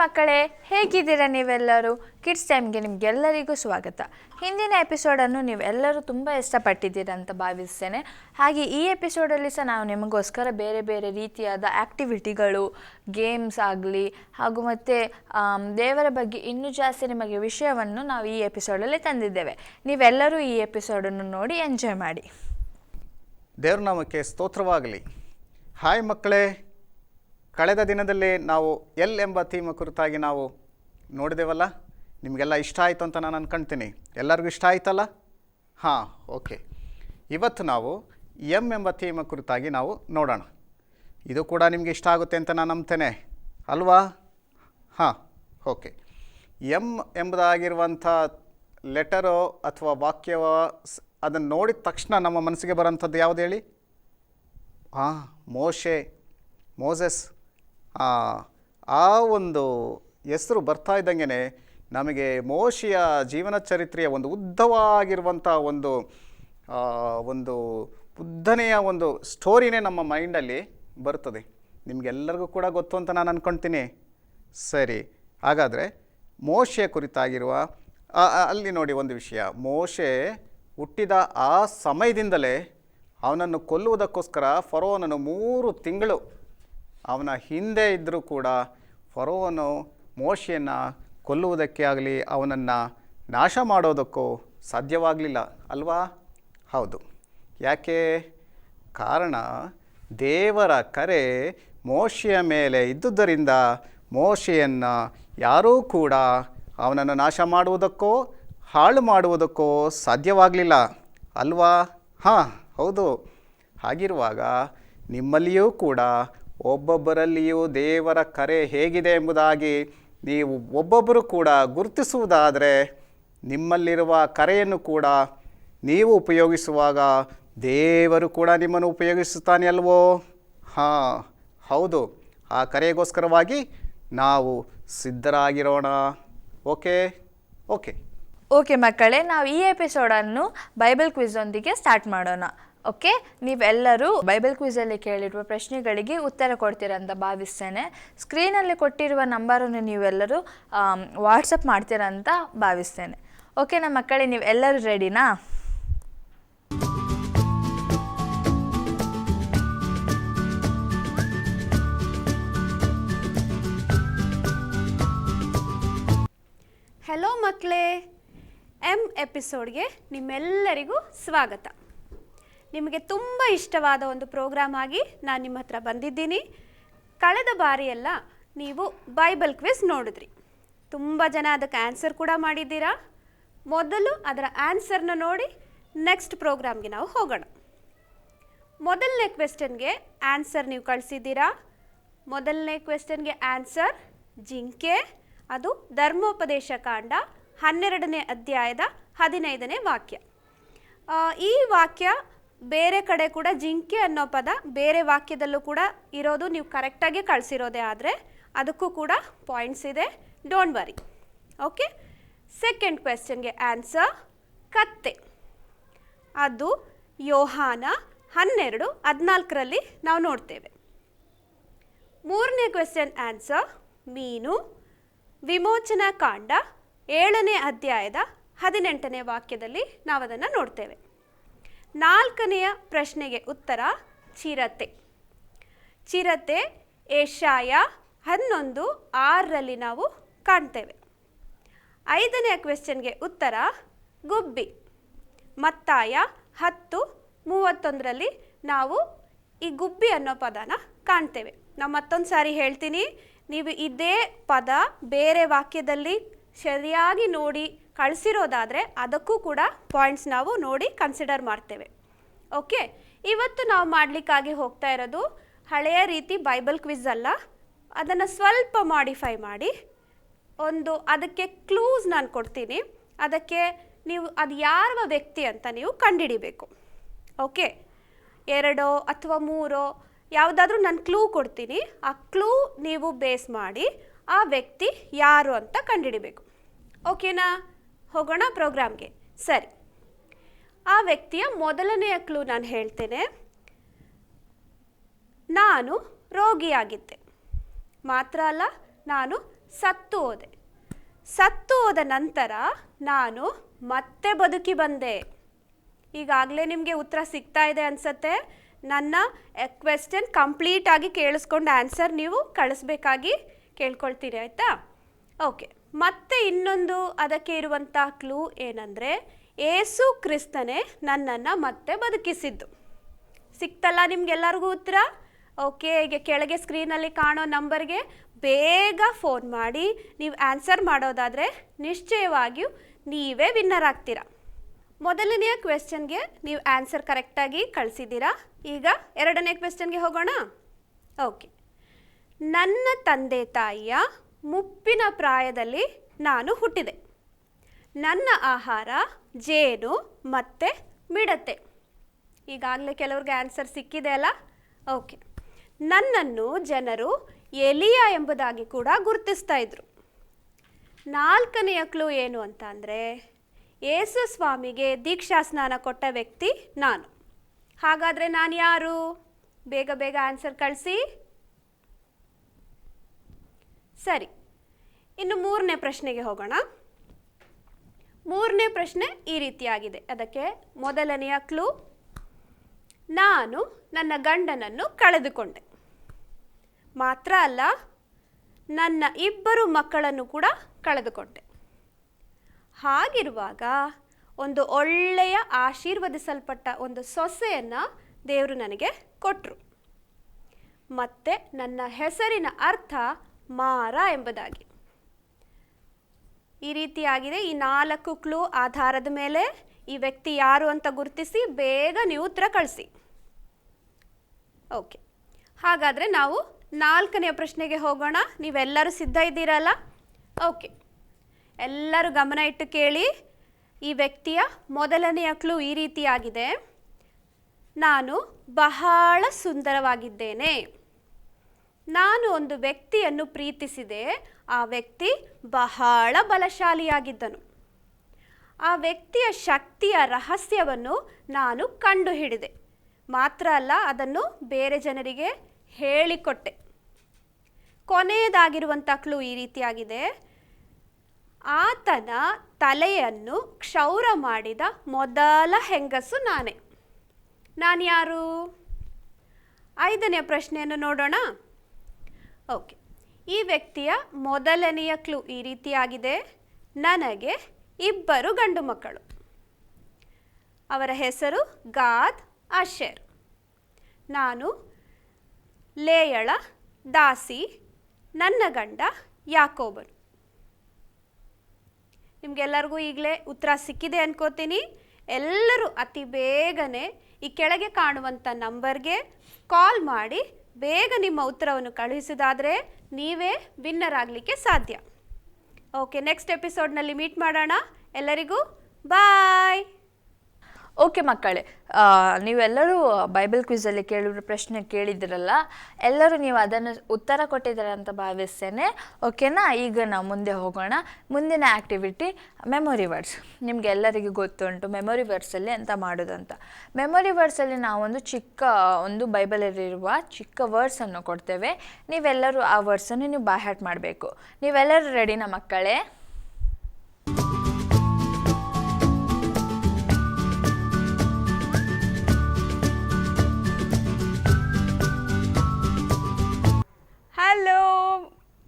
ಮಕ್ಕಳೇ, ಹೇಗಿದ್ದೀರಾ ನೀವೆಲ್ಲರೂ? ಕಿಡ್ಸ್ ಟೈಮ್ಗೆ ನಿಮಗೆಲ್ಲರಿಗೂ ಸ್ವಾಗತ. ಹಿಂದಿನ ಎಪಿಸೋಡನ್ನು ನೀವೆಲ್ಲರೂ ತುಂಬ ಇಷ್ಟಪಟ್ಟಿದ್ದೀರ ಅಂತ ಭಾವಿಸ್ತೇನೆ. ಹಾಗೆ ಈ ಎಪಿಸೋಡಲ್ಲಿ ಸಹ ನಾವು ನಿಮಗೋಸ್ಕರ ಬೇರೆ ಬೇರೆ ರೀತಿಯಾದ ಆ್ಯಕ್ಟಿವಿಟಿಗಳು ಗೇಮ್ಸ್ ಆಗಲಿ, ಹಾಗೂ ಮತ್ತು ದೇವರ ಬಗ್ಗೆ ಇನ್ನೂ ಜಾಸ್ತಿ ನಿಮಗೆ ವಿಷಯವನ್ನು ನಾವು ಈ ಎಪಿಸೋಡಲ್ಲಿ ತಂದಿದ್ದೇವೆ. ನೀವೆಲ್ಲರೂ ಈ ಎಪಿಸೋಡನ್ನು ನೋಡಿ ಎಂಜಾಯ್ ಮಾಡಿ. ದೇವ್ರ ನಾಮಕ್ಕೆ ಸ್ತೋತ್ರವಾಗಲಿ. ಹಾಯ್ ಮಕ್ಕಳೇ ಕಳೆದ ದಿನದಲ್ಲಿ ನಾವು ಎಲ್ ಎಂಬ ಥೀಮ್ ಕುರಿತಾಗಿ ನಾವು ನೋಡಿದೆವಲ್ಲ? ನಿಮಗೆಲ್ಲ ಇಷ್ಟ ಆಯಿತು ಅಂತ ನಾನು ಅನ್ಕೊಳ್ತೀನಿ ಎಲ್ಲರಿಗೂ ಇಷ್ಟ ಆಯ್ತಲ್ಲ? ಹಾಂ, ಓಕೆ. ಇವತ್ತು ನಾವು ಎಂ ಎಂಬ ಥೀಮ್ ಕುರಿತಾಗಿ ನಾವು ನೋಡೋಣ. ಇದು ಕೂಡ ನಿಮಗೆ ಇಷ್ಟ ಆಗುತ್ತೆ ಅಂತ ನಾನು ನಂಬ್ತೇನೆ. ಅಲ್ವಾ? ಹಾಂ, ಓಕೆ. ಎಂ ಎಂಬುದಾಗಿರುವಂಥ ಲೆಟರೋ ಅಥವಾ ವಾಕ್ಯವೋ ಅದನ್ನು ನೋಡಿದ ತಕ್ಷಣ ನಮ್ಮ ಮನಸ್ಸಿಗೆ ಬರೋಂಥದ್ದು ಯಾವುದು ಹೇಳಿ? ಹಾಂ ಮೋಶೆ, ಮೋಸೆಸ್. ಆ ಒಂದು ಹೆಸರು ಬರ್ತಾ ಇದ್ದಂಗೆ ನಮಗೆ ಮೋಶಿಯ ಜೀವನ ಚರಿತ್ರೆಯ ಒಂದು ಉದ್ದವಾಗಿರುವಂಥ ಒಂದು ಒಂದು ಉದ್ದನೆಯ ಒಂದು ಸ್ಟೋರಿನೇ ನಮ್ಮ ಮೈಂಡಲ್ಲಿ ಬರ್ತದೆ. ನಿಮಗೆಲ್ಲರಿಗೂ ಕೂಡ ಗೊತ್ತು ಅಂತ ನಾನು ಅಂದ್ಕೊಳ್ತೀನಿ ಸರಿ, ಹಾಗಾದರೆ ಮೋಶೆಯ ಕುರಿತಾಗಿರುವ ಅಲ್ಲಿ ನೋಡಿ ಒಂದು ವಿಷಯ. ಮೋಶೆ ಹುಟ್ಟಿದ ಆ ಸಮಯದಿಂದಲೇ ಅವನನ್ನು ಕೊಲ್ಲುವುದಕ್ಕೋಸ್ಕರ ಫರೋನನು ಮೂರು ತಿಂಗಳು ಅವನ ಹಿಂದೆ ಇದ್ದರೂ ಕೂಡ ಫರೋವನು ಮೋಶೆಯನ್ನು ಕೊಲ್ಲುವುದಕ್ಕೆ ಆಗಲಿ ಅವನನ್ನು ನಾಶ ಮಾಡೋದಕ್ಕೂ ಸಾಧ್ಯವಾಗಲಿಲ್ಲ ಅಲ್ವಾ? ಹೌದು. ಯಾಕೆ? ಕಾರಣ ದೇವರ ಕರೆ ಮೋಶೆಯ ಮೇಲೆ ಇದ್ದುದರಿಂದ ಮೋಶೆಯನ್ನು ಯಾರೂ ಕೂಡ ಅವನನ್ನು ನಾಶ ಮಾಡುವುದಕ್ಕೋ, ಹಾಳು ಮಾಡುವುದಕ್ಕೋ ಸಾಧ್ಯವಾಗಲಿಲ್ಲ ಅಲ್ವಾ? ಹಾಂ, ಹೌದು. ಹಾಗಿರುವಾಗ ನಿಮ್ಮಲ್ಲಿಯೂ ಕೂಡ ಒಬ್ಬೊಬ್ಬರಲ್ಲಿಯೂ ದೇವರ ಕರೆ ಹೇಗಿದೆ ಎಂಬುದಾಗಿ ನೀವು ಒಬ್ಬೊಬ್ಬರು ಕೂಡ ಗುರುತಿಸುವುದಾದರೆ ನಿಮ್ಮಲ್ಲಿರುವ ಕರೆಯನ್ನು ಕೂಡ ನೀವು ಉಪಯೋಗಿಸುವಾಗ ದೇವರು ಕೂಡ ನಿಮ್ಮನ್ನು ಉಪಯೋಗಿಸುತ್ತಾನೆ ಅಲ್ವೋ? ಹಾಂ, ಹೌದು. ಆ ಕರೆಗೋಸ್ಕರವಾಗಿ ನಾವು ಸಿದ್ಧರಾಗಿರೋಣ. ಓಕೆ? ಓಕೆ. ಓಕೆ ಮಕ್ಕಳೇ, ನಾವು ಈ ಎಪಿಸೋಡನ್ನು ಬೈಬಲ್ ಕ್ವಿಝೊಂದಿಗೆ ಸ್ಟಾರ್ಟ್ ಮಾಡೋಣ. ಓಕೆ ನೀವೆಲ್ಲರೂ ಬೈಬಲ್ ಕ್ವಿಝಲ್ಲಿ ಕೇಳಿರುವ ಪ್ರಶ್ನೆಗಳಿಗೆ ಉತ್ತರ ಕೊಡ್ತೀರಾ ಅಂತ ಭಾವಿಸ್ತೇನೆ. ಸ್ಕ್ರೀನಲ್ಲಿ ಕೊಟ್ಟಿರುವ ನಂಬರನ್ನು ನೀವೆಲ್ಲರೂ ವಾಟ್ಸಪ್ ಮಾಡ್ತೀರಾ ಅಂತ ಭಾವಿಸ್ತೇನೆ. ನಮ್ಮ ಮಕ್ಕಳೇ ನೀವು ಎಲ್ಲರೂ ರೆಡಿನಾ ಹಲೋ ಮಕ್ಕಳೇ ಎಂ ಎಪಿಸೋಡ್ಗೆ ನಿಮ್ಮೆಲ್ಲರಿಗೂ ಸ್ವಾಗತ. ನಿಮಗೆ ತುಂಬ ಇಷ್ಟವಾದ ಒಂದು ಪ್ರೋಗ್ರಾಮ್ ಆಗಿ ನಾನು ನಿಮ್ಮ ಹತ್ರ ಬಂದಿದ್ದೀನಿ. ಕಳೆದ ಬಾರಿಯೆಲ್ಲ ನೀವು ಬೈಬಲ್ ಕ್ವಿಸ್ ನೋಡಿದ್ರಿ. ತುಂಬ ಜನ ಅದಕ್ಕೆ ಆನ್ಸರ್ ಕೂಡ ಮಾಡಿದ್ದೀರಾ? ಮೊದಲು ಅದರ ಆನ್ಸರ್ನ ನೋಡಿ ನೆಕ್ಸ್ಟ್ ಪ್ರೋಗ್ರಾಮ್ಗೆ ನಾವು ಹೋಗೋಣ. ಮೊದಲನೇ ಕ್ವೆಶ್ಚನ್ಗೆ ಆನ್ಸರ್ ನೀವು ಕಳಿಸಿದ್ದೀರಾ? ಮೊದಲನೇ ಕ್ವೆಶ್ಚನ್ಗೆ ಆನ್ಸರ್ ಜಿಂಕೆ, ಅದು ಧರ್ಮೋಪದೇಶ ಕಾಂಡ, ಹನ್ನೆರಡನೇ ಅಧ್ಯಾಯದ ಹದಿನೈದನೇ ವಾಕ್ಯ. ಈ ವಾಕ್ಯ ಬೇರೆ ಕಡೆ ಕೂಡ ಜಿಂಕೆ ಅನ್ನೋ ಪದ ಬೇರೆ ವಾಕ್ಯದಲ್ಲೂ ಕೂಡ ಇರೋದು ನೀವು ಕರೆಕ್ಟಾಗಿ ಕಳಿಸಿರೋದೇ ಆದರೆ ಅದಕ್ಕೂ ಕೂಡ ಪಾಯಿಂಟ್ಸ್ ಇದೆ. ಡೋಂಟ್ ವರಿ ಓಕೆ ಸೆಕೆಂಡ್ ಕ್ವೆಶನ್ಗೆ ಆನ್ಸರ್ ಕತ್ತೆ. ಅದು ಯೋಹಾನ ಹನ್ನೆರಡು, ಹದಿನಾಲ್ಕರಲ್ಲಿ ನಾವು ನೋಡ್ತೇವೆ. ಮೂರನೇ ಕ್ವೆಶನ್ ಆನ್ಸರ್ ಮೀನು, ವಿಮೋಚನಾ ಕಾಂಡ, ಏಳನೇ ಅಧ್ಯಾಯದ ಹದಿನೆಂಟನೇ ವಾಕ್ಯದಲ್ಲಿ ನಾವು ಅದನ್ನು ನೋಡ್ತೇವೆ. ನಾಲ್ಕನೆಯ ಪ್ರಶ್ನೆಗೆ ಉತ್ತರ ಚಿರತೆ. ಚಿರತೆ ಏಷಾಯ ಹನ್ನೊಂದು ಆರರಲ್ಲಿ ನಾವು ಕಾಣ್ತೇವೆ. ಐದನೆಯ ಕ್ವೆಶ್ಚನ್ಗೆ ಉತ್ತರ ಗುಬ್ಬಿ. ಮತ್ತಾಯ ಹತ್ತು ಮೂವತ್ತೊಂದರಲ್ಲಿ ನಾವು ಈ ಗುಬ್ಬಿ ಅನ್ನೋ ಪದನ ಕಾಣ್ತೇವೆ. ನಾವು ಮತ್ತೊಂದು ಸಾರಿ ಹೇಳ್ತೀನಿ. ನೀವು ಇದೇ ಪದ ಬೇರೆ ವಾಕ್ಯದಲ್ಲಿ ಸರಿಯಾಗಿ ನೋಡಿ ಕಳಿಸಿರೋದಾದರೆ ಅದಕ್ಕೂ ಕೂಡ ಪಾಯಿಂಟ್ಸ್ ನಾವು ನೋಡಿ ಕನ್ಸಿಡರ್ ಮಾಡ್ತೇವೆ. ಓಕೆ ಇವತ್ತು ನಾವು ಮಾಡಲಿಕ್ಕಾಗಿ ಹೋಗ್ತಾ ಇರೋದು ಹಳೆಯ ರೀತಿ ಬೈಬಲ್ ಕ್ವಿಜ್ ಅಲ್ಲ. ಅದನ್ನು ಸ್ವಲ್ಪ ಮಾಡಿಫೈ ಮಾಡಿ. ಒಂದು ಅದಕ್ಕೆ ಕ್ಲೂಸ್ ನಾನು ಕೊಡ್ತೀನಿ. ಅದಕ್ಕೆ ನೀವು ಅದು ಯಾವ ವ್ಯಕ್ತಿ ಅಂತ ನೀವು ಕಂಡುಹಿಡಿಬೇಕು ಓಕೆ ಎರಡೋ ಅಥವಾ ಮೂರೋ ಯಾವುದಾದ್ರೂ ನಾನು ಕ್ಲೂ ಕೊಡ್ತೀನಿ. ಆ ಕ್ಲೂ ನೀವು ಬೇಸ್ ಮಾಡಿ ಆ ವ್ಯಕ್ತಿ ಯಾರು ಅಂತ ಕಂಡುಹಿಡಿಬೇಕು ಓಕೆನಾ ಹೋಗೋಣ ಪ್ರೋಗ್ರಾಮ್ಗೆ. ಸರಿ. ಆ ವ್ಯಕ್ತಿಯ ಮೊದಲನೆಯ ಕ್ಲೂ ನಾನು ಹೇಳ್ತೇನೆ. ನಾನು ರೋಗಿಯಾಗಿದ್ದೆ. ಮಾತ್ರ ಅಲ್ಲ, ನಾನು ಸತ್ತು ಹೋದೆ. ಸತ್ತು ಹೋದ ನಂತರ ನಾನು ಮತ್ತೆ ಬದುಕಿ ಬಂದೆ. ಈಗಾಗಲೇ ನಿಮಗೆ ಉತ್ತರ ಸಿಗ್ತಾ ಇದೆ ಅನಿಸತ್ತೆ. ನನ್ನ ಕ್ವೆಶ್ಚನ್ ಕಂಪ್ಲೀಟಾಗಿ ಕೇಳಿಸ್ಕೊಂಡು ಆನ್ಸರ್ ನೀವು ಕಳಿಸ್ಬೇಕಾಗಿ ಕೇಳ್ಕೊಳ್ತೀರಿ, ಆಯಿತಾ? ಓಕೆ ಮತ್ತೆ ಇನ್ನೊಂದು ಅದಕ್ಕೆ ಇರುವಂಥ ಕ್ಲೂ ಏನಂದರೆ, ಏಸು ಕ್ರಿಸ್ತನೇ ನನ್ನನ್ನು ಮತ್ತೆ ಬದುಕಿಸಿದ್ದು. ಸಿಕ್ತಲ್ಲ ನಿಮ್ಗೆಲ್ಲರಿಗೂ ಉತ್ತರ? ಓಕೆ ಈಗ ಕೆಳಗೆ ಸ್ಕ್ರೀನಲ್ಲಿ ಕಾಣೋ ನಂಬರ್ಗೆ ಬೇಗ ಫೋನ್ ಮಾಡಿ, ನೀವು ಆನ್ಸರ್ ಮಾಡೋದಾದರೆ ನಿಶ್ಚಯವಾಗಿಯೂ ನೀವೇ ವಿನ್ನರ್ ಆಗ್ತೀರಾ. ಮೊದಲನೆಯ ಕ್ವೆಶ್ಚನ್ಗೆ ನೀವು ಆನ್ಸರ್ ಕರೆಕ್ಟಾಗಿ ಕಳಿಸಿದ್ದೀರಾ? ಈಗ ಎರಡನೇ ಕ್ವೆಶ್ಚನ್ಗೆ ಹೋಗೋಣ? ಓಕೆ ನನ್ನ ತಂದೆ ತಾಯಿಯ ಮುಪ್ಪಿನ ಪ್ರಾಯದಲ್ಲಿ ನಾನು ಹುಟ್ಟಿದೆ. ನನ್ನ ಆಹಾರ ಜೇನು ಮತ್ತು ಮಿಡತೆ. ಈಗಾಗಲೇ ಕೆಲವ್ರಿಗೆ ಆನ್ಸರ್ ಸಿಕ್ಕಿದೆ ಅಲ್ಲ? ಓಕೆ ನನ್ನನ್ನು ಜನರು ಎಲಿಯ ಎಂಬುದಾಗಿ ಕೂಡ ಗುರುತಿಸ್ತಾ ಇದ್ರು. ನಾಲ್ಕನೆಯ ಕ್ಲೂ ಏನು ಅಂತ ಅಂದರೆ ಯೇಸು ಸ್ವಾಮಿಗೆ ದೀಕ್ಷಾ ಸ್ನಾನ ಕೊಟ್ಟ ವ್ಯಕ್ತಿ ನಾನು. ಹಾಗಾದರೆ ನಾನು ಯಾರು? ಬೇಗ ಬೇಗ ಆನ್ಸರ್ ಕಳಿಸಿ. ಸರಿ. ಇನ್ನು ಮೂರನೇ ಪ್ರಶ್ನೆಗೆ ಹೋಗೋಣ. ಮೂರನೇ ಪ್ರಶ್ನೆ ಈ ರೀತಿಯಾಗಿದೆ. ಅದಕ್ಕೆ ಮೊದಲನೆಯ ಕ್ಲೂ ನಾನು ನನ್ನ ಗಂಡನನ್ನು ಕಳೆದುಕೊಂಡೆ. ಮಾತ್ರ ಅಲ್ಲ, ನನ್ನ ಇಬ್ಬರು ಮಕ್ಕಳನ್ನು ಕೂಡ ಕಳೆದುಕೊಂಡೆ. ಹಾಗಿರುವಾಗ ಒಂದು ಒಳ್ಳೆಯ ಆಶೀರ್ವದಿಸಲ್ಪಟ್ಟ ಒಂದು ಸೊಸೆಯನ್ನು ದೇವರು ನನಗೆ ಕೊಟ್ಟರು ಮತ್ತು ನನ್ನ ಹೆಸರಿನ ಅರ್ಥ ಮಾರ ಎಂಬುದಾಗಿ. ಈ ರೀತಿಯಾಗಿದೆ ಈ ನಾಲ್ಕು ಕ್ಲೂ ಆಧಾರದ ಮೇಲೆ ಈ ವ್ಯಕ್ತಿ ಯಾರು ಅಂತ ಗುರುತಿಸಿ ಬೇಗ ನೀವು ಉತ್ತರ ಕಳಿಸಿ. ಓಕೆ ಹಾಗಾದರೆ ನಾವು ನಾಲ್ಕನೆಯ ಪ್ರಶ್ನೆಗೆ ಹೋಗೋಣ. ನೀವೆಲ್ಲರೂ ಸಿದ್ಧ ಇದ್ದೀರಲ್ಲ? ಓಕೆ ಎಲ್ಲರೂ ಗಮನ ಇಟ್ಟು ಕೇಳಿ. ಈ ವ್ಯಕ್ತಿಯ ಮೊದಲನೆಯ ಕ್ಲೂ ಈ ರೀತಿಯಾಗಿದೆ ನಾನು ಬಹಳ ಸುಂದರವಾಗಿದ್ದೇನೆ. ನಾನು ಒಂದು ವ್ಯಕ್ತಿಯನ್ನು ಪ್ರೀತಿಸಿದೆ. ಆ ವ್ಯಕ್ತಿ ಬಹಳ ಬಲಶಾಲಿಯಾಗಿದ್ದನು. ಆ ವ್ಯಕ್ತಿಯ ಶಕ್ತಿಯ ರಹಸ್ಯವನ್ನು ನಾನು ಕಂಡುಹಿಡಿದೆ. ಮಾತ್ರ ಅಲ್ಲ, ಅದನ್ನು ಬೇರೆ ಜನರಿಗೆ ಹೇಳಿಕೊಟ್ಟೆ. ಕೊನೆಯದಾಗಿರುವಂಥ ಕ್ಲೂ ಈ ರೀತಿಯಾಗಿದೆ. ಆತನ ತಲೆಯನ್ನು ಕ್ಷೌರ ಮಾಡಿದ ಮೊದಲ ಹೆಂಗಸು ನಾನೇ. ನಾನು ಯಾರು ಐದನೇ ಪ್ರಶ್ನೆಯನ್ನು ನೋಡೋಣ. ಓಕೆ. ಈ ವ್ಯಕ್ತಿಯ ಮೊದಲನೆಯ ಕ್ಲೂ ಈ ರೀತಿಯಾಗಿದೆ. ನನಗೆ ಇಬ್ಬರು ಗಂಡು ಮಕ್ಕಳು. ಅವರ ಹೆಸರು ಗಾದ್ ಅಶೇರ್. ನಾನು ಲೇಯಳ, ದಾಸಿ, ನನ್ನ ಗಂಡ ಯಾಕೋಬನು ನಿಮಗೆಲ್ಲರಿಗೂ ಈಗಲೇ ಉತ್ತರ ಸಿಕ್ಕಿದೆ ಅನ್ಕೋತೀನಿ. ಎಲ್ಲರೂ ಅತಿ ಬೇಗನೆ ಈ ಕೆಳಗೆ ಕಾಣುವಂಥ ನಂಬರ್ಗೆ ಕಾಲ್ ಮಾಡಿ ಬೇಗ ನಿಮ್ಮ ಉತ್ತರವನ್ನು ಕಳುಹಿಸಿದಾದರೆ ನೀವೇ ವಿನ್ನರ್ ಆಗಲಿಕ್ಕೆ ಸಾಧ್ಯ. ಓಕೆ ನೆಕ್ಸ್ಟ್ ಎಪಿಸೋಡ್ನಲ್ಲಿ ಮೀಟ್ ಮಾಡೋಣ. ಎಲ್ಲರಿಗೂ ಬಾಯ್ ಓಕೆ ಮಕ್ಕಳೇ ನೀವೆಲ್ಲರೂ ಬೈಬಲ್ ಕ್ವಿಝಲ್ಲಿ ಕೇಳಿರೋ ಪ್ರಶ್ನೆ ಕೇಳಿದ್ರಲ್ಲ ಎಲ್ಲರೂ ನೀವು ಅದನ್ನು ಉತ್ತರ ಕೊಟ್ಟಿದ್ದೀರ ಅಂತ ಭಾವಿಸ್ತೇನೆ. ಓಕೆನಾ ಈಗ ನಾವು ಮುಂದೆ ಹೋಗೋಣ. ಮುಂದಿನ ಆ್ಯಕ್ಟಿವಿಟಿ ಮೆಮೊರಿ ವರ್ಡ್ಸ್ ನಿಮಗೆ ಎಲ್ಲರಿಗೂ ಗೊತ್ತುಂಟು ಮೆಮೊರಿ ವರ್ಡ್ಸಲ್ಲಿ ಎಂತ ಮಾಡೋದಂತ. ಮೆಮೊರಿ ವರ್ಡ್ಸಲ್ಲಿ ನಾವೊಂದು ಚಿಕ್ಕ ಒಂದು ಬೈಬಲಲ್ಲಿರುವ ಚಿಕ್ಕ ವರ್ಡ್ಸನ್ನು ಕೊಡ್ತೇವೆ. ನೀವೆಲ್ಲರೂ ಆ ವರ್ಡ್ಸನ್ನು ನೀವು ಬಾಯ್ ಹ್ಯಾಟ್ ಮಾಡಬೇಕು. ನೀವೆಲ್ಲರೂ ರೆಡಿನ ಮಕ್ಕಳೇ? ಹಲೋ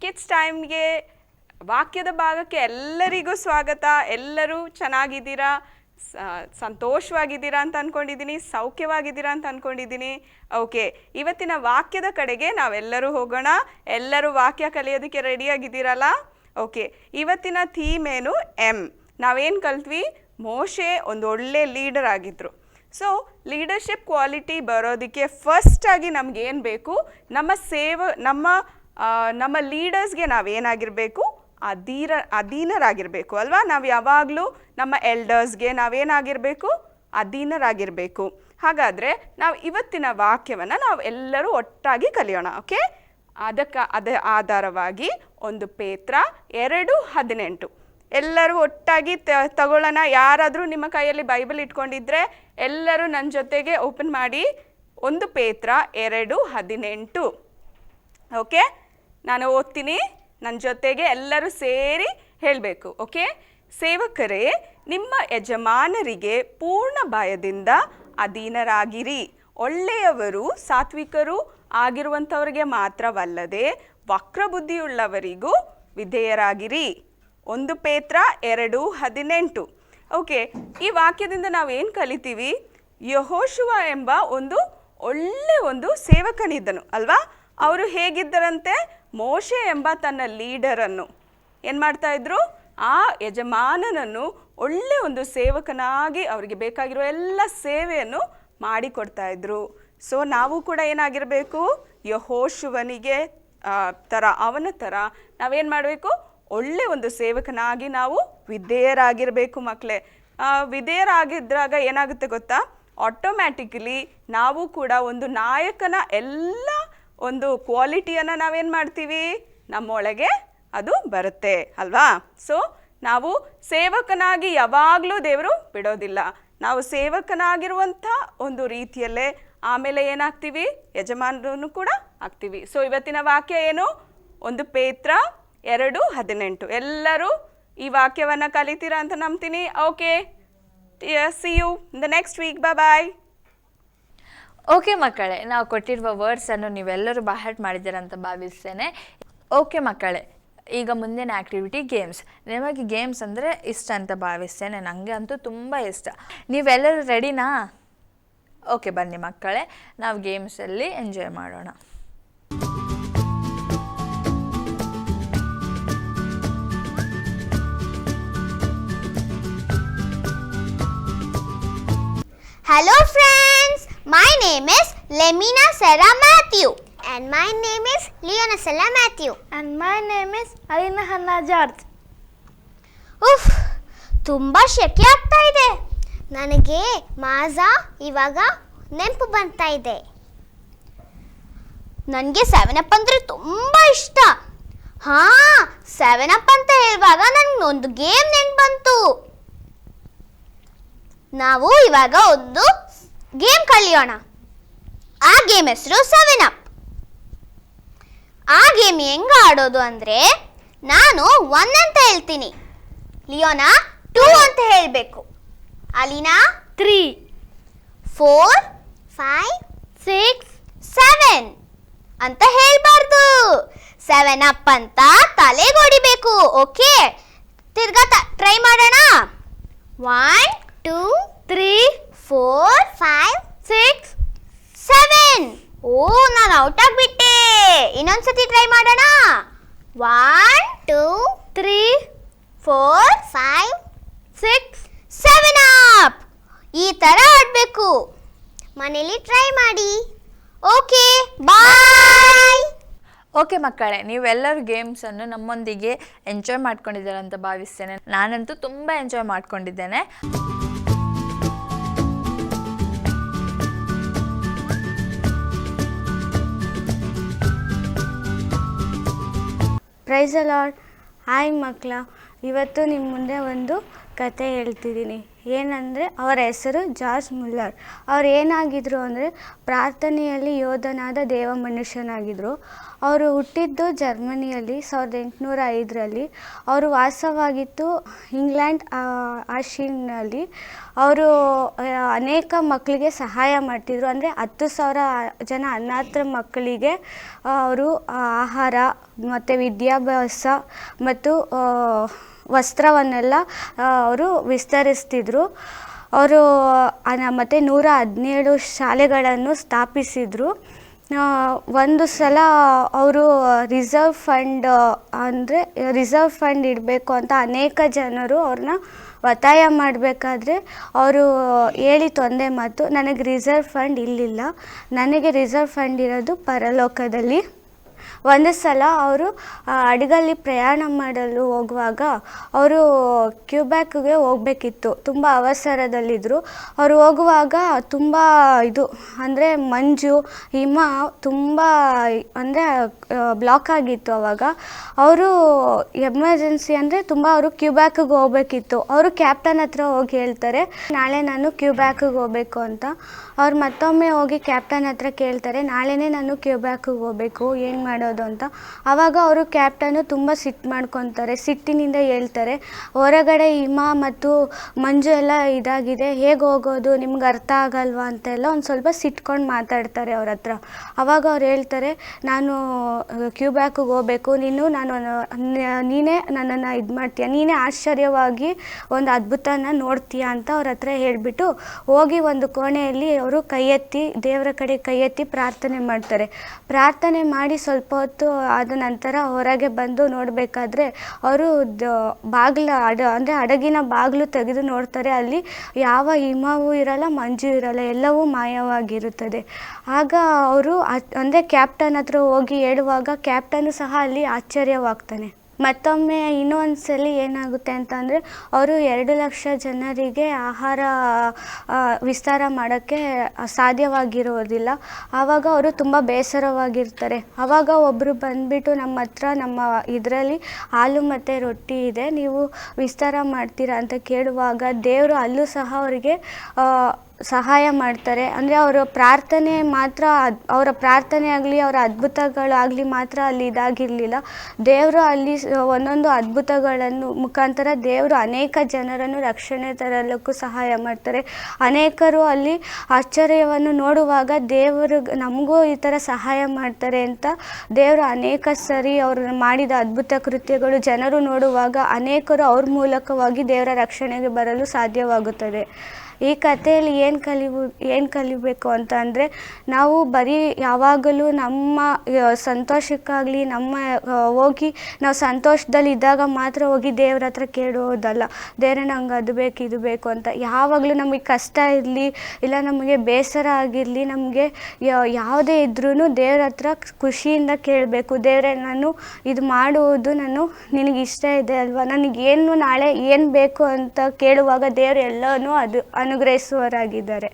ಕಿಡ್ಸ್ ಟೈಮ್ಗೆ ವಾಕ್ಯದ ಭಾಗಕ್ಕೆ ಎಲ್ಲರಿಗೂ ಸ್ವಾಗತ. ಎಲ್ಲರೂ ಚೆನ್ನಾಗಿದ್ದೀರಾ? ಸಂತೋಷವಾಗಿದ್ದೀರಾ ಅಂತ ಅಂದ್ಕೊಂಡಿದ್ದೀನಿ ಸೌಖ್ಯವಾಗಿದ್ದೀರಾ ಅಂತ ಅಂದ್ಕೊಂಡಿದ್ದೀನಿ ಓಕೆ ಇವತ್ತಿನ ವಾಕ್ಯದ ಕಡೆಗೆ ನಾವೆಲ್ಲರೂ ಹೋಗೋಣ. ಎಲ್ಲರೂ ವಾಕ್ಯ ಕಲಿಯೋದಕ್ಕೆ ರೆಡಿಯಾಗಿದ್ದೀರಲ್ಲ? ಓಕೆ ಇವತ್ತಿನ ಥೀಮ್ ಏನು? ಎಂ ನಾವೇನು ಕಲ್ತ್ವಿ? ಮೋಶೆ ಒಂದು ಒಳ್ಳೆ ಲೀಡರ್ ಆಗಿದ್ದರು ಸೊ ಲೀಡರ್ಶಿಪ್ ಕ್ವಾಲಿಟಿ ಬರೋದಕ್ಕೆ ಫಸ್ಟಾಗಿ ನಮಗೇನು ಬೇಕು? ನಮ್ಮ ಸೇವ, ನಮ್ಮ ನಮ್ಮ ಲೀಡರ್ಸ್ಗೆ ನಾವೇನಾಗಿರಬೇಕು ಅಧೀರ, ಅಧೀನರಾಗಿರಬೇಕು ಅಲ್ವಾ? ನಾವು ಯಾವಾಗಲೂ ನಮ್ಮ ಎಲ್ಡರ್ಸ್ಗೆ ನಾವೇನಾಗಿರಬೇಕು ಅಧೀನರಾಗಿರಬೇಕು. ಹಾಗಾದರೆ ನಾವು ಇವತ್ತಿನ ವಾಕ್ಯವನ್ನು ನಾವು ಎಲ್ಲರೂ ಒಟ್ಟಾಗಿ ಕಲಿಯೋಣ ಓಕೆ ಅದಕ್ಕೆ, ಅದ ಆಧಾರವಾಗಿ ಒಂದು ಪೇತ್ರ ಎರಡು ಹದಿನೆಂಟು. ಎಲ್ಲರೂ ಒಟ್ಟಾಗಿ ತಗೊಳ್ಳೋಣ. ಯಾರಾದರೂ ನಿಮ್ಮ ಕೈಯಲ್ಲಿ ಬೈಬಲ್ ಇಟ್ಕೊಂಡಿದ್ರೆ ಎಲ್ಲರೂ ನನ್ನ ಜೊತೆಗೆ ಓಪನ್ ಮಾಡಿ. ಒಂದು ಪೇತ್ರ, ಎರಡು, ಹದಿನೆಂಟು. ಓಕೆ ನಾನು ಓದ್ತೀನಿ. ನನ್ನ ಜೊತೆಗೆ ಎಲ್ಲರೂ ಸೇರಿ ಹೇಳಬೇಕು. ಓಕೆ ಸೇವಕರೇ, ನಿಮ್ಮ ಯಜಮಾನರಿಗೆ ಪೂರ್ಣ ಭಯದಿಂದ ಅಧೀನರಾಗಿರಿ. ಒಳ್ಳೆಯವರು ಸಾತ್ವಿಕರು ಆಗಿರುವಂಥವರಿಗೆ ಮಾತ್ರವಲ್ಲದೆ ವಕ್ರಬುದ್ಧಿಯುಳ್ಳವರಿಗೂ ವಿಧೇಯರಾಗಿರಿ. ಒಂದು ಪೇತ್ರ, ಎರಡು, ಹದಿನೆಂಟು. ಓಕೆ, ಈ ವಾಕ್ಯದಿಂದ ನಾವೇನು ಕಲಿತೀವಿ? ಯಹೋಶುವ ಎಂಬ ಒಂದು ಒಳ್ಳೆ ಒಂದು ಸೇವಕನಿದ್ದನು, ಅಲ್ವಾ? ಅವರು ಹೇಗಿದ್ದರಂತೆ? ಮೋಶೆ ಎಂಬ ತನ್ನ ಲೀಡರನ್ನು. ಏನು ಮಾಡ್ತಾ ಇದ್ರು? ಆ ಯಜಮಾನನನ್ನು ಒಳ್ಳೆ ಒಂದು ಸೇವಕನಾಗಿ ಅವರಿಗೆ ಬೇಕಾಗಿರೋ ಎಲ್ಲ ಸೇವೆಯನ್ನು ಮಾಡಿಕೊಡ್ತಾ ಇದ್ರು. ಸೊ, ನಾವು ಕೂಡ ಏನಾಗಿರಬೇಕು? ಯಹೋಶುವನಿಗೆ ಥರ ಅವನ ಥರ ನಾವೇನು ಮಾಡಬೇಕು? ಒಳ್ಳೆ ಒಂದು ಸೇವಕನಾಗಿ ನಾವು ವಿಧೇಯರಾಗಿರಬೇಕು ಮಕ್ಕಳೇ ವಿಧೇಯರಾಗಿದ್ದಾಗ ಏನಾಗುತ್ತೆ ಗೊತ್ತಾ? ಆಟೋಮ್ಯಾಟಿಕಲಿ ನಾವು ಕೂಡ ಒಂದು ನಾಯಕನ ಎಲ್ಲ ಒಂದು ಕ್ವಾಲಿಟಿಯನ್ನು ನಾವೇನು ಮಾಡ್ತೀವಿ? ನಮ್ಮೊಳಗೆ ಅದು ಬರುತ್ತೆ, ಅಲ್ವಾ? ಸೊ ನಾವು ಸೇವಕನಾಗಿ ಯಾವಾಗಲೂ ದೇವರು ಬಿಡೋದಿಲ್ಲ. ನಾವು ಸೇವಕನಾಗಿರುವಂಥ ಒಂದು ರೀತಿಯಲ್ಲೇ ಆಮೇಲೆ ಏನಾಗ್ತೀವಿ? ಯಜಮಾನರನ್ನು ಕೂಡ ಆಗ್ತೀವಿ. ಸೊ ಇವತ್ತಿನ ವಾಕ್ಯ ಏನು? ಒಂದು ಪೇತ್ರ ಎರಡು, ಹದಿನೆಂಟು. ಎಲ್ಲರೂ ಈ ವಾಕ್ಯವನ್ನು ಕಲಿತೀರಾ ಅಂತ ನಂಬ್ತೀನಿ. Okay see you the next week bye bye okay ಮಕ್ಕಳೇ, ನಾವು ಕೊಟ್ಟಿರುವ ವರ್ಡ್ಸನ್ನು ನೀವೆಲ್ಲರೂ ಬಾಹಟ್ ಮಾಡಿದ್ದೀರಂತ ಭಾವಿಸ್ತೇನೆ. ಓಕೆ ಮಕ್ಕಳೇ, ಈಗ ಮುಂದಿನ ಆ್ಯಕ್ಟಿವಿಟಿ ಗೇಮ್ಸ್ ನಿಮಗೆ ಗೇಮ್ಸ್ ಅಂದರೆ ಇಷ್ಟ ಅಂತ ಭಾವಿಸ್ತೇನೆ. ನನಗೆ ಅಂತೂ ತುಂಬ ಇಷ್ಟ. ನೀವೆಲ್ಲರೂ ರೆಡಿನಾ ಓಕೆ ಬನ್ನಿ ಮಕ್ಕಳೇ, ನಾವು ಗೇಮ್ಸಲ್ಲಿ ಎಂಜಾಯ್ ಮಾಡೋಣ. Hello friends, my name is Lemina Sarah Matthew and my name is Leona Sarah Matthew and my name is Alina Hanna George. ಉಫ್ ತುಂಬ ಶೆಕೆ ಆಗ್ತಾ ಇದೆ ನನಗೆ ಮಾಜಾ ಇವಾಗ ನೆನಪು ಬರ್ತಾ ಇದೆ ನನಗೆ ಸೆವೆನ್ ಅಪ್ ಅಂದರೆ ತುಂಬ ಇಷ್ಟ ಹಾ ಸೆವೆನ್ ಅಪ್ ಅಂತ ಹೇಳುವಾಗ ನನಗೆ ಒಂದು ಗೇಮ್ ನೆನ್ಪು ಬಂತು ನಾವು ಇವಾಗ ಒಂದು ಗೇಮ್ ಕಲಿಯೋಣ. ಆ ಗೇಮ್ ಹೆಸರು ಸೆವೆನ್ ಅಪ್. ಆ ಗೇಮ್ ಹೆಂಗ ಆಡೋದು ಅಂದ್ರೆ ನಾನು ಒನ್ ಅಂತ ಹೇಳ್ತೀನಿ. ಲಿಯೋನಾ ಟೂ ಅಂತ ಹೇಳಬೇಕು. Alina three. Four five six seven ಅಂತ ಹೇಳಬಾರ್ದು. ಸೆವೆನ್ ಅಪ್ ಅಂತ ತಲೆಗೊಡಿಬೇಕು ಓಕೆ? ತಿರ್ಗಾ ಟ್ರೈ ಮಾಡೋಣ. One two three four five six seven ಓ ನಾನು ಔಟ್ ಆಗಿಬಿಟ್ಟೆ ಇನ್ನೊಂದ್ಸತಿ ಟ್ರೈ ಮಾಡೋಣ one two three four five six seven up ಈ ಥರ ಆಡಬೇಕು ಮನೇಲಿ ಟ್ರೈ ಮಾಡಿ ಓಕೆ ಬಾಯ್ ಓಕೆ ಮಕ್ಕಳೇ, ನೀವೆಲ್ಲರೂ ಗೇಮ್ಸನ್ನು ನಮ್ಮೊಂದಿಗೆ ಎಂಜಾಯ್ ಮಾಡ್ಕೊಂಡಿದ್ದಾರೆ ಅಂತ ಭಾವಿಸ್ತೇನೆ. ನಾನಂತೂ ತುಂಬ ಎಂಜಾಯ್ ಮಾಡ್ಕೊಂಡಿದ್ದೇನೆ. ಪ್ರೈಸ್ ಲಾರ್ಡ್ ಹಾಯ್ ಮಕ್ಕಳ, ಇವತ್ತು ನಿಮ್ಮ ಮುಂದೆ ಒಂದು ಕತೆ ಹೇಳ್ತಿದ್ದೀನಿ. ಏನಂದರೆ, ಅವರ ಹೆಸರು ಜಾರ್ಜ್ ಮುಲ್ಲರ್. ಅವ್ರು ಏನಾಗಿದ್ರು ಅಂದರೆ, ಪ್ರಾರ್ಥನೆಯಲ್ಲಿ ಯೋಧನಾದ ದೇವ ಮನುಷ್ಯನಾಗಿದ್ದರು ಅವರು ಹುಟ್ಟಿದ್ದು ಜರ್ಮನಿಯಲ್ಲಿ ಸಾವಿರದ ಎಂಟುನೂರ ಐದರಲ್ಲಿ. ಅವರು ವಾಸವಾಗಿತ್ತು ಇಂಗ್ಲೆಂಡ್ ಆಶಿನಲ್ಲಿ ಅವರು ಅನೇಕ ಮಕ್ಕಳಿಗೆ ಸಹಾಯ ಮಾಡ್ತಿದ್ರು. ಅಂದರೆ, ಹತ್ತು ಸಾವಿರ ಜನ ಅನಾಥ ಮಕ್ಕಳಿಗೆ ಅವರು ಆಹಾರ, ಮತ್ತು ವಿದ್ಯಾಭ್ಯಾಸ, ಮತ್ತು ವಸ್ತ್ರವನ್ನೆಲ್ಲ ಅವರು ವಿಸ್ತರಿಸ್ತಿದ್ರು. ಅವರು ಮತ್ತು ನೂರ ಹದಿನೇಳು ಶಾಲೆಗಳನ್ನು ಸ್ಥಾಪಿಸಿದರು. ಒಂದು ಸಲ ಅವರು ರಿಸರ್ವ್ ಫಂಡ್, ಅಂದರೆ ರಿಸರ್ವ್ ಫಂಡ್ ಇಡಬೇಕು ಅಂತ ಅನೇಕ ಜನರು ಅವ್ರನ್ನ ಒತ್ತಾಯ ಮಾಡಬೇಕಾದ್ರೆ ಅವರು ಹೇಳಿ ತೊಂದೆ ಮಾತು, ನನಗೆ ರಿಸರ್ವ್ ಫಂಡ್ ಇಲ್ಲಿಲ್ಲ. ನನಗೆ ರಿಸರ್ವ್ ಫಂಡ್ ಇರೋದು ಪರಲೋಕದಲ್ಲಿ. ಒಂದು ಸಲ ಅವರು ಹಡಗಲ್ಲಿ ಪ್ರಯಾಣ ಮಾಡಲು ಹೋಗುವಾಗ ಅವರು ಕ್ಯೂಬ್ಯಾಕ್ಗೆ ಹೋಗಬೇಕಿತ್ತು. ತುಂಬ ಅವಸರದಲ್ಲಿದ್ದರು ಅವರು ಹೋಗುವಾಗ ತುಂಬ ಇದು, ಅಂದರೆ ಮಂಜು, ಹಿಮ ತುಂಬ, ಅಂದರೆ ಬ್ಲಾಕ್ ಆಗಿತ್ತು ಅವಾಗ. ಅವರು ಎಮರ್ಜೆನ್ಸಿ ಅಂದರೆ ತುಂಬ ಅವರು ಕ್ಯೂಬ್ಯಾಕ್ಗೆ ಹೋಗಬೇಕಿತ್ತು. ಅವರು ಕ್ಯಾಪ್ಟನ್ ಹತ್ರ ಹೋಗಿ ಹೇಳ್ತಾರೆ, ನಾಳೆ ನಾನು ಕ್ಯೂಬ್ಯಾಕ್ಗೆ ಹೋಗಬೇಕು ಅಂತ. ಅವ್ರು ಮತ್ತೊಮ್ಮೆ ಹೋಗಿ ಕ್ಯಾಪ್ಟನ್ ಹತ್ರ ಕೇಳ್ತಾರೆ, ನಾಳೆನೇ ನಾನು ಕ್ಯೂಬ್ಯಾಕ್ಗೆ ಹೋಗಬೇಕು. ಏನು ಮಾಡೋದು ಅಂತ. ಆವಾಗ ಅವರು ಕ್ಯಾಪ್ಟನ್ನು ತುಂಬ ಸಿಟ್ಟು ಮಾಡ್ಕೊತಾರೆ, ಸಿಟ್ಟಿನಿಂದ ಹೇಳ್ತಾರೆ, ಹೊರಗಡೆ ಹಿಮ ಮತ್ತು ಮಂಜು ಎಲ್ಲ ಇದಾಗಿದೆ, ಹೇಗೆ ಹೋಗೋದು, ನಿಮ್ಗೆ ಅರ್ಥ ಆಗಲ್ವಾ? ಅಂತೆಲ್ಲ ಒಂದು ಸ್ವಲ್ಪ ಸಿಟ್ಕೊಂಡು ಮಾತಾಡ್ತಾರೆ ಅವ್ರ ಹತ್ರ. ಆವಾಗ ಅವ್ರು ಹೇಳ್ತಾರೆ, ನಾನು ಕ್ಯೂಬ್ಯಾಕಿಗೆ ಹೋಗಬೇಕು. ನೀನು ನಾನು, ನೀನೇ ನನ್ನನ್ನು ಇದು ಮಾಡ್ತೀಯ. ನೀನೇ ಆಶ್ಚರ್ಯವಾಗಿ ಒಂದು ಅದ್ಭುತನ ನೋಡ್ತೀಯ ಅಂತ ಅವ್ರ ಹತ್ರ ಹೇಳಿಬಿಟ್ಟು ಹೋಗಿ ಒಂದು ಕೋಣೆಯಲ್ಲಿ ಅವರು ಕೈ ಎತ್ತಿ ದೇವರ ಕಡೆ ಕೈ ಎತ್ತಿ ಪ್ರಾರ್ಥನೆ ಮಾಡ್ತಾರೆ. ಪ್ರಾರ್ಥನೆ ಮಾಡಿ ಸ್ವಲ್ಪ ಹೊತ್ತು ಆದ ನಂತರ ಹೊರಗೆ ಬಂದು ನೋಡಬೇಕಾದ್ರೆ ಅವರು ಬಾಗಿಲ ಅಡ ಅಂದರೆ ಹಡಗಿನ ಬಾಗಿಲು ತೆಗೆದು ನೋಡ್ತಾರೆ. ಅಲ್ಲಿ ಯಾವ ಹಿಮವೂ ಇರಲ್ಲ, ಮಂಜು ಇರಲ್ಲ, ಎಲ್ಲವೂ ಮಾಯವಾಗಿರುತ್ತದೆ. ಆಗ ಅವರು ಅಂದರೆ ಕ್ಯಾಪ್ಟನ್ ಹತ್ರ ಹೋಗಿ ಹೇಳುವಾಗ ಕ್ಯಾಪ್ಟನು ಸಹ ಅಲ್ಲಿ ಆಶ್ಚರ್ಯವಾಗ್ತಾನೆ. ಮತ್ತೊಮ್ಮೆ ಇನ್ನೊಂದು ಸಲ ಏನಾಗುತ್ತೆ ಅಂತಂದರೆ ಅವರು ಎರಡು ಲಕ್ಷ ಜನರಿಗೆ ಆಹಾರ ವಿಸ್ತಾರ ಮಾಡೋಕ್ಕೆ ಸಾಧ್ಯವಾಗಿರೋದಿಲ್ಲ. ಆವಾಗ ಅವರು ತುಂಬ ಬೇಸರವಾಗಿರ್ತಾರೆ. ಆವಾಗ ಒಬ್ಬರು ಬಂದುಬಿಟ್ಟು ನಮ್ಮ ಹತ್ರ ನಮ್ಮ ಇದರಲ್ಲಿ ಹಾಲು ಮತ್ತು ರೊಟ್ಟಿ ಇದೆ, ನೀವು ವಿಸ್ತಾರ ಮಾಡ್ತೀರಾ ಅಂತ ಕೇಳುವಾಗ ದೇವರು ಅಲ್ಲೂ ಸಹ ಅವರಿಗೆ ಸಹಾಯ ಮಾಡ್ತಾರೆ. ಅಂದರೆ ಅವರ ಪ್ರಾರ್ಥನೆ ಮಾತ್ರ ಅವರ ಪ್ರಾರ್ಥನೆ ಆಗಲಿ, ಅವರ ಅದ್ಭುತಗಳಾಗಲಿ ಮಾತ್ರ ಅಲ್ಲಿ ಇದಾಗಿರಲಿಲ್ಲ. ದೇವರು ಅಲ್ಲಿ ಒಂದೊಂದು ಅದ್ಭುತಗಳನ್ನು, ಮುಖಾಂತರ ದೇವರು ಅನೇಕ ಜನರನ್ನು ರಕ್ಷಣೆ ತರಲಿಕ್ಕೂ ಸಹಾಯ ಮಾಡ್ತಾರೆ. ಅನೇಕರು ಅಲ್ಲಿ ಆಶ್ಚರ್ಯವನ್ನು ನೋಡುವಾಗ ದೇವರು ನಮಗೂ ಈ ಥರ ಸಹಾಯ ಮಾಡ್ತಾರೆ ಅಂತ ದೇವರು ಅನೇಕ ಸರಿ ಅವರು ಮಾಡಿದ ಅದ್ಭುತ ಕೃತ್ಯಗಳು ಜನರು ನೋಡುವಾಗ ಅನೇಕರು ಅವ್ರ ಮೂಲಕವಾಗಿ ದೇವರ ರಕ್ಷಣೆಗೆ ಬರಲು ಸಾಧ್ಯವಾಗುತ್ತದೆ. ಈ ಕಥೆಯಲ್ಲಿ ಏನು ಕಲಿಬು ಏನು ಕಲಿಬೇಕು ಅಂತ ಅಂದರೆ ನಾವು ಬರೀ ಯಾವಾಗಲೂ ನಮ್ಮ ಸಂತೋಷಕ್ಕಾಗಲಿ ನಮ್ಮ ಹೋಗಿ ನಾವು ಸಂತೋಷದಲ್ಲಿ ಇದ್ದಾಗ ಮಾತ್ರ ಹೋಗಿ ದೇವ್ರ ಹತ್ರ ಕೇಳೋದಲ್ಲ. ದೇವ್ರೆ ನಂಗೆ ಅದು ಬೇಕು, ಇದು ಬೇಕು ಅಂತ. ಯಾವಾಗಲೂ ನಮಗೆ ಕಷ್ಟ ಇರಲಿ, ಇಲ್ಲ ನಮಗೆ ಬೇಸರ ಆಗಿರಲಿ, ನಮಗೆ ಯಾವುದೇ ಇದ್ರೂ ದೇವ್ರ ಹತ್ರ ಖುಷಿಯಿಂದ ಕೇಳಬೇಕು. ದೇವರೇ ನಾನು ಇದು ಮಾಡುವುದು ನಾನು ನಿನಗೆ ಇಷ್ಟ ಇದೆ ಅಲ್ವಾ? ನನಗೇನು ನಾಳೆ ಏನು ಬೇಕು ಅಂತ ಕೇಳುವಾಗ ದೇವರು ಎಲ್ಲನೂ ಅದು ಅನುಗ್ರಹಿಸುವರಾಗಿದ್ದಾರೆ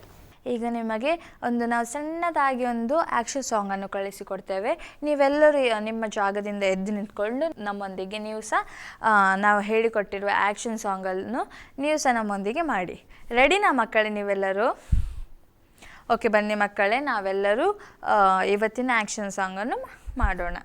ಈಗ ನಿಮಗೆ ಒಂದು ನಾವು ಸಣ್ಣದಾಗಿ ಒಂದು ಆ್ಯಕ್ಷನ್ ಸಾಂಗನ್ನು ಕಳಿಸಿಕೊಡ್ತೇವೆ. ನೀವೆಲ್ಲರೂ ನಿಮ್ಮ ಜಾಗದಿಂದ ಎದ್ದು ನಿಂತ್ಕೊಂಡು ನಮ್ಮೊಂದಿಗೆ ನೀವು ಸಹ ನಾವು ಹೇಳಿಕೊಟ್ಟಿರುವ ಆ್ಯಕ್ಷನ್ ಸಾಂಗನ್ನು ನೀವು ಸಹ ನಮ್ಮೊಂದಿಗೆ ಮಾಡಿ. ರೆಡಿನಾ ಮಕ್ಕಳೇ ನೀವೆಲ್ಲರೂ? ಓಕೆ ಬನ್ನಿ ಮಕ್ಕಳೇ, ನಾವೆಲ್ಲರೂ ಇವತ್ತಿನ ಆ್ಯಕ್ಷನ್ ಸಾಂಗನ್ನು ಮಾಡೋಣ.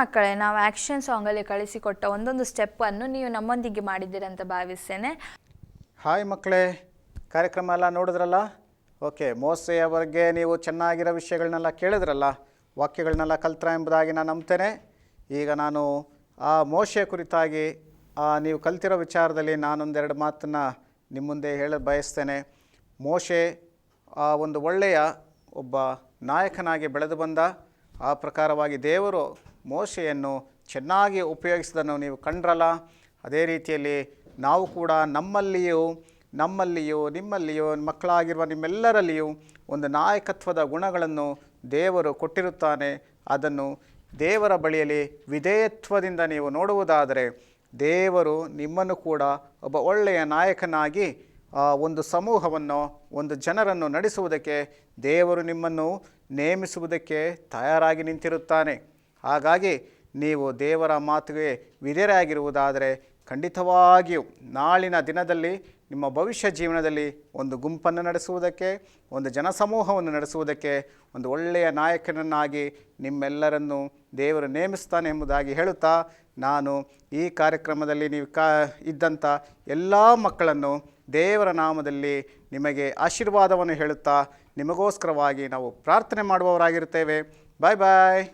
ಮಕ್ಕಳೇ, ನಾವು ಆ್ಯಕ್ಷನ್ ಸಾಂಗಲ್ಲಿ ಕಳಿಸಿಕೊಟ್ಟ ಒಂದೊಂದು ಸ್ಟೆಪ್ಪನ್ನು ನೀವು ನಮ್ಮೊಂದಿಗೆ ಮಾಡಿದ್ದೀರಂತ ಭಾವಿಸ್ತೇನೆ. ಹಾಯ್ ಮಕ್ಕಳೇ, ಕಾರ್ಯಕ್ರಮ ಎಲ್ಲ ನೋಡಿದ್ರಲ್ಲ? ಓಕೆ ಮೋಸೆಯ ಬಗ್ಗೆ ನೀವು ಚೆನ್ನಾಗಿರೋ ವಿಷಯಗಳನ್ನೆಲ್ಲ ಕೇಳಿದ್ರಲ್ಲ? ವಾಕ್ಯಗಳನ್ನೆಲ್ಲ ಕಲ್ತ್ರ ಎಂಬುದಾಗಿ ನಾನು ನಂಬ್ತೇನೆ. ಈಗ ನಾನು ಆ ಮೋಸೆಯ ಕುರಿತಾಗಿ ನೀವು ಕಲ್ತಿರೋ ವಿಚಾರದಲ್ಲಿ ನಾನೊಂದೆರಡು ಮಾತನ್ನು ನಿಮ್ಮ ಮುಂದೆ ಹೇಳ ಬಯಸ್ತೇನೆ. ಮೋಶೆ ಆ ಒಂದು ಒಳ್ಳೆಯ ಒಬ್ಬ ನಾಯಕನಾಗಿ ಬೆಳೆದು ಬಂದ. ಆ ಪ್ರಕಾರವಾಗಿ ದೇವರು ಮೋಶೆಯನ್ನು ಚೆನ್ನಾಗಿ ಉಪಯೋಗಿಸಿದನ್ನು ನೀವು ಕಂಡ್ರಲ್ಲ? ಅದೇ ರೀತಿಯಲ್ಲಿ ನಾವು ಕೂಡ ನಮ್ಮಲ್ಲಿಯೂ ನಮ್ಮಲ್ಲಿಯೂ, ನಿಮ್ಮಲ್ಲಿಯೂ, ಮಕ್ಕಳಾಗಿರುವ ನಿಮ್ಮೆಲ್ಲರಲ್ಲಿಯೂ ಒಂದು ನಾಯಕತ್ವದ ಗುಣಗಳನ್ನು ದೇವರು ಕೊಟ್ಟಿರುತ್ತಾನೆ. ಅದನ್ನು ದೇವರ ಬಳಿಯಲ್ಲಿ ವಿಧೇಯತ್ವದಿಂದ ನೀವು ನೋಡುವುದಾದರೆ ದೇವರು ನಿಮ್ಮನ್ನು ಕೂಡ ಒಬ್ಬ ಒಳ್ಳೆಯ ನಾಯಕನಾಗಿ ಒಂದು ಸಮೂಹವನ್ನು, ಒಂದು ಜನರನ್ನು ನಡೆಸುವುದಕ್ಕೆ ದೇವರು ನಿಮ್ಮನ್ನು ನೇಮಿಸುವುದಕ್ಕೆ ತಯಾರಾಗಿ ನಿಂತಿರುತ್ತಾನೆ. ಹಾಗಾಗಿ ನೀವು ದೇವರ ಮಾತಿಗೆ ವಿಧೇರೆಯಾಗಿರುವುದಾದರೆ ಖಂಡಿತವಾಗಿಯೂ ನಾಳಿನ ದಿನದಲ್ಲಿ ನಿಮ್ಮ ಭವಿಷ್ಯ ಜೀವನದಲ್ಲಿ ಒಂದು ಗುಂಪನ್ನು ನಡೆಸುವುದಕ್ಕೆ, ಒಂದು ಜನಸಮೂಹವನ್ನು ನಡೆಸುವುದಕ್ಕೆ, ಒಂದು ಒಳ್ಳೆಯ ನಾಯಕನನ್ನಾಗಿ ನಿಮ್ಮೆಲ್ಲರನ್ನು ದೇವರು ನೇಮಿಸ್ತಾನೆ ಎಂಬುದಾಗಿ ಹೇಳುತ್ತಾ, ನಾನು ಈ ಕಾರ್ಯಕ್ರಮದಲ್ಲಿ ನೀವು ಕಾ ಇದ್ದಂಥ ಎಲ್ಲ ಮಕ್ಕಳನ್ನು ದೇವರ ನಾಮದಲ್ಲಿ ನಿಮಗೆ ಆಶೀರ್ವಾದವನ್ನು ಹೇಳುತ್ತಾ ನಿಮಗೋಸ್ಕರವಾಗಿ ನಾವು ಪ್ರಾರ್ಥನೆ ಮಾಡುವವರಾಗಿರುತ್ತೇವೆ. ಬಾಯ್ ಬಾಯ್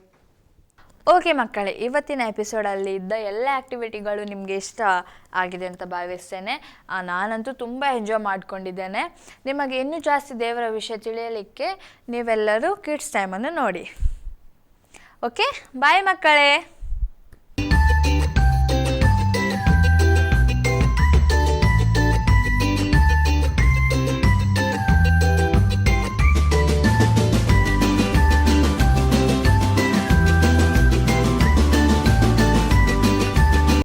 ಓಕೆ ಮಕ್ಕಳೇ, ಇವತ್ತಿನ ಎಪಿಸೋಡಲ್ಲಿ ಇದ್ದ ಎಲ್ಲ ಆ್ಯಕ್ಟಿವಿಟಿಗಳು ನಿಮಗೆ ಇಷ್ಟ ಆಗಿದೆ ಅಂತ ಭಾವಿಸ್ತೇನೆ. ನಾನಂತೂ ತುಂಬ ಎಂಜಾಯ್ ಮಾಡ್ಕೊಂಡಿದ್ದೇನೆ. ನಿಮಗೆ ಇನ್ನೂ ಜಾಸ್ತಿ ದೇವರ ವಿಷಯ ತಿಳಿಯಲಿಕ್ಕೆ ನೀವೆಲ್ಲರೂ ಕಿಡ್ಸ್ ಟೈಮನ್ನು ನೋಡಿ. ಓಕೆ ಬಾಯ್ ಮಕ್ಕಳೇ.